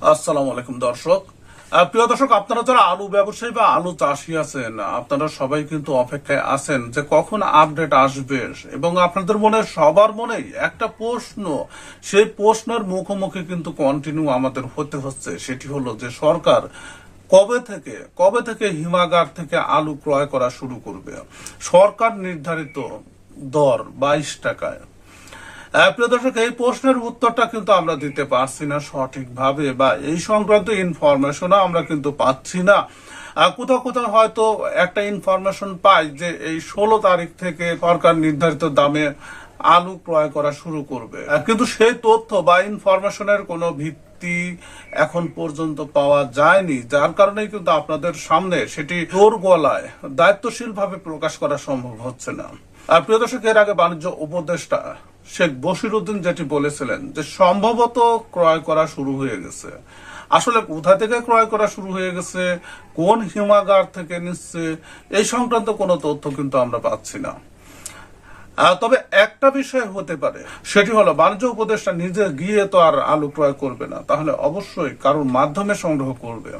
আসসালামু আলাইকুম দর্শক। প্রিয় দর্শক, আপনারা যারা আলু ব্যবসায়ী বা আলু চাষি আছেন, আপনারা সবাই কিন্তু অপেক্ষায় আছেন যে কখন আপডেট আসবে। এবং আপনাদের মনে, সবার মনেই একটা প্রশ্ন, সেই প্রশ্নের মুখোমুখি কিন্তু কন্টিনিউ আমাদের হতে হচ্ছে। সেটি হলো যে সরকার কবে থেকে কবে থেকে হিমাগার থেকে আলু ক্রয় করা শুরু করবে? সরকার নির্ধারিত দর বাইশ টাকায়। প্রিয় দর্শক, এই প্রশ্নের উত্তরটা কিন্তু আমরা দিতে পারছি না সঠিকভাবে বা এই সংক্রান্ত ইনফরমেশনও আমরা কিন্তু পাচ্ছি না। কোথাও কোথাও হয়তো একটা ইনফরমেশন পাই যে এই ষোলো তারিখ থেকে সরকার নির্ধারিত দামে আলু ক্রয় করা শুরু করবে। কিন্তু সেই তথ্য বা ইনফরমেশনের কোনো ভিত্তি এখন পর্যন্ত পাওয়া যায়নি, যার কারণে কিন্তু আপনাদের সামনে সেটি জোর গলায় দায়িত্বশীল ভাবে প্রকাশ করা সম্ভব হচ্ছে না। আর প্রিয় দর্শক, এর আগে বাণিজ্য উপদেষ্টা শেখ বশির উদ্দিন যেটি বলেছিলেন যে সম্ভবত ক্রয় করা শুরু হয়ে গেছে। আসলে কোথা থেকে ক্রয় করা শুরু হয়ে গেছে? কোন হিমাগার থেকে নিচ্ছে? এই সংক্রান্ত কোনো তথ্য কিন্তু আমরা পাচ্ছি না। তবে একটা বিষয় হতে পারে, সেটি হলো বাণিজ্য উপদেষ্টা নিজে গিয়ে তো আর আলু ক্রয় করবে না, তাহলে অবশ্যই কারোর মাধ্যমে সংগ্রহ করবে।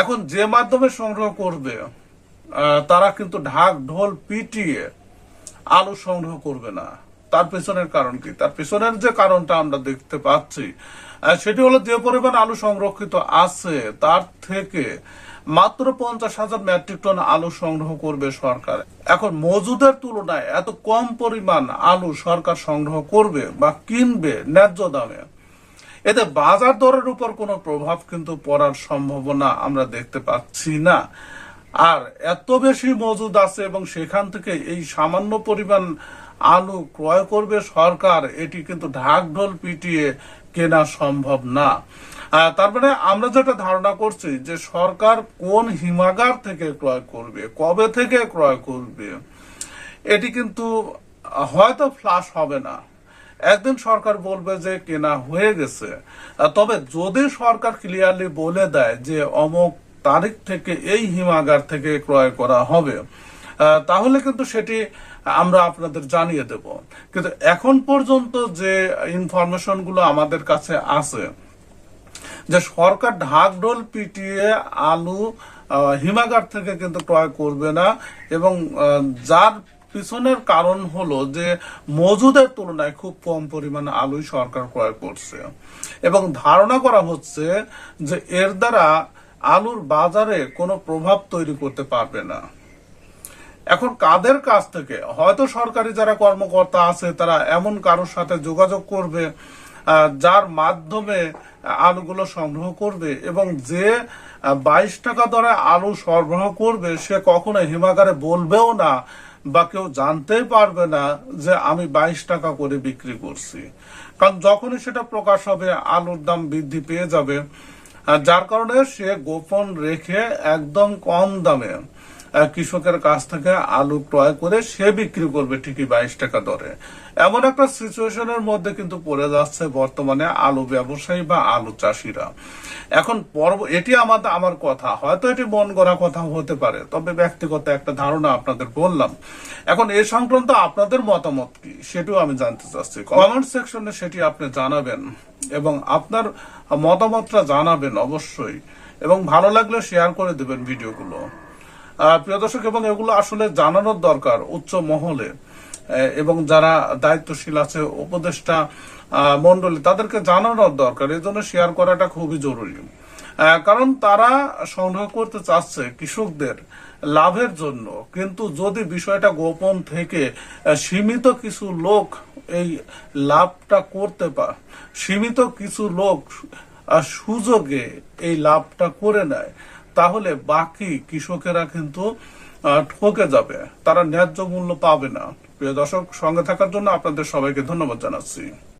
এখন যে মাধ্যমে সংগ্রহ করবে তারা কিন্তু ঢাক ঢোল পিটিয়ে আলু সংগ্রহ করবে না। তার পেছনের কারণ কি? তার পেছনের যে কারণটা আমরা দেখতে পাচ্ছি সেটি হলো যে পরিমাণ আলু সংরক্ষিত আছে, তার থেকে মাত্র পঞ্চাশ হাজার মেট্রিক টন আলু সংগ্রহ করবে সরকার। এখন মজুদের তুলনায় এত কম পরিমাণ আলু সরকার সংগ্রহ করবে বা কিনবে ন্যায্য দামে, এতে বাজার দরের উপর কোনো প্রভাব কিন্তু পড়ার সম্ভাবনা আমরা দেখতে পাচ্ছি না। আর এত বেশি মজুদ আছে এবং সেখান থেকে এই সামান্য পরিমাণ আলু ক্রয় করবে সরকার এটি কিন্তু ঢাক ঢোল পিটিয়ে কেনা সম্ভব না। আহ, তার মানে আমরা যেটা ধারণা করছি যে সরকার কোন হিমাগার থেকে ক্রয় করবে কবে থেকে ক্রয় করবে এটি কিন্তু হয়তো ফ্লাশ হবে না। একদিন সরকার বলবে যে কেনা হয়ে গেছে। তবে যদি সরকার ক্লিয়ারলি বলে দেয় যে অমুক তারিখ থেকে এই হিমাগার থেকে ক্রয় করা হবে তাহলে কিন্তু সেটি আমরা আপনাদের জানিয়ে দেব। কিন্তু এখন পর্যন্ত যে ইনফরমেশনগুলো আমাদের কাছে আছে, যে সরকার ঢাকঢোল পিটিয়ে আলু হিমাগার থেকে কিন্তু ক্রয় করবে না এবং যার পিছনের কারণ হলো যে মজুদের তুলনায় খুব কম পরিমাণে আলুই সরকার ক্রয় করছে। এবং ধারণা করা হচ্ছে যে এর দ্বারা আলুর বাজারে কোনো প্রভাব তৈরি করতে পারবে না। এখন কাদের কাছ থেকে? হয়তো সরকারি যারা কর্মকর্তা আছে, তারা এমন কারোর সাথে যোগাযোগ করবে যার মাধ্যমে আলুগুলো সংগ্রহ করবে এবং যে বাইশ টাকা দরে আলু সরবরাহ করবে, সে কখনো হিমাগারে বলবেও না বা কেউ জানতেই পারবে না যে আমি বাইশ টাকা করে বিক্রি করছি। কারণ যখনই সেটা প্রকাশ হবে, আলুর দাম বৃদ্ধি পেয়ে যাবে। যার কারণে সে গোপন রেখে একদম কম দামে কৃষকের কাছ থেকে আলু ক্রয় করে সে বিক্রি করবে ঠিকই বাইশ টাকা দরে। এমন একটা সিচুয়েশনের মধ্যে কিন্তু পড়ে যাচ্ছে বর্তমানে আলু ব্যবসায়ী বা আলু চাষিরা। এখন পর্ব, এটি আমাদের আমার কথা। হয়তো এটি মন গড়া কথা হতে পারে, তবে ব্যক্তিগত একটা ধারণা আপনাদের বললাম। এখন এ সংক্রান্ত আপনাদের মতামত কি, সেটিও আমি জানতে চাচ্ছি। কমেন্ট সেকশনে সেটি আপনি জানাবেন এবং আপনার মতামতটা জানাবেন অবশ্যই। এবং ভালো লাগলে শেয়ার করে দেবেন ভিডিওগুলো। প্রিয় দর্শক এবং এগুলো আসলে জানানোর দরকার উচ্চ মহলে। এবং যারা দায়িত্বশীল আছে উপদেষ্টা আহ, মণ্ডলী তাদেরকে জানানোর দরকার। এই জন্য শেয়ার করাটা খুবই জরুরি। কারণ তারা সংগ্রহ করতে চাচ্ছে কৃষকদের লাভের জন্য। কিন্তু যদি বিষয়টা গোপন থেকে সীমিত কিছু লোক এই লাভটা করতে পারে সীমিত কিছু লোক সুযোগে এই লাভটা করে নেয় তাহলে বাকি কৃষকেরা কিন্তু ঠকে যাবে। তারা ন্যায্য মূল্য পাবে না। প্রিয় দর্শক, সঙ্গে থাকার জন্য আপনাদের সবাইকে ধন্যবাদ জানাচ্ছি।